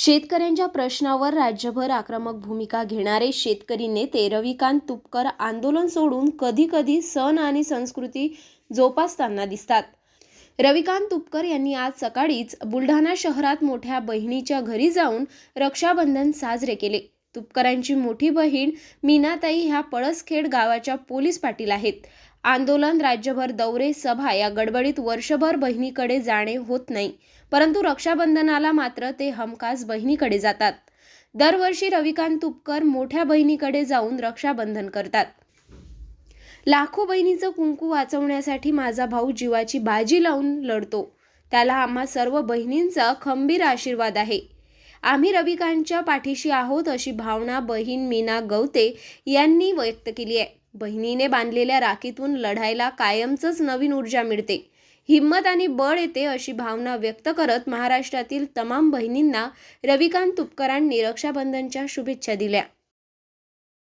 शेतकऱ्यांच्या प्रश्नावर राज्यभर आक्रमक भूमिका घेणारे शेतकरी नेते रविकांत तुपकर आंदोलन सोडून कधीकधी सण आणि संस्कृती जोपासताना दिसतात. रविकांत तुपकर यांनी आज सकाळीच बुलढाणा शहरात मोठ्या बहिणीच्या घरी जाऊन रक्षाबंधन साजरे केले. तुपकरांची मोठी बहीण मीनाताई ह्या पळसखेड गावाच्या पोलीस पाटील आहेत. आंदोलन राज्यभर दौरे सभा या गडबडीत वर्षभर बहिणीकडे जाणे होत नाही. परंतु रक्षाबंधनाला मात्र ते हमखास बहिणीकडे जातात. दरवर्षी रविकांत तुपकर मोठ्या बहिणीकडे जाऊन रक्षाबंधन करतात. लाखो बहिणीचं कुंकू वाचवण्यासाठी माझा भाऊ जीवाची बाजी लावून लढतो. त्याला आम्हा सर्व बहिणींचा खंबीर आशीर्वाद आहे. आम्ही रविकांतच्या पाठीशी आहोत अशी भावना बहीण मीना गवते यांनी व्यक्त केली आहे. बहिणीने बांधलेल्या राखीतून लढायला कायमचंच नवीन ऊर्जा मिळते. हिंमत आणि बळ येते अशी भावना व्यक्त करत महाराष्ट्रातील तमाम बहिणींना रविकांत तुपकरांनी रक्षाबंधनच्या शुभेच्छा दिल्या.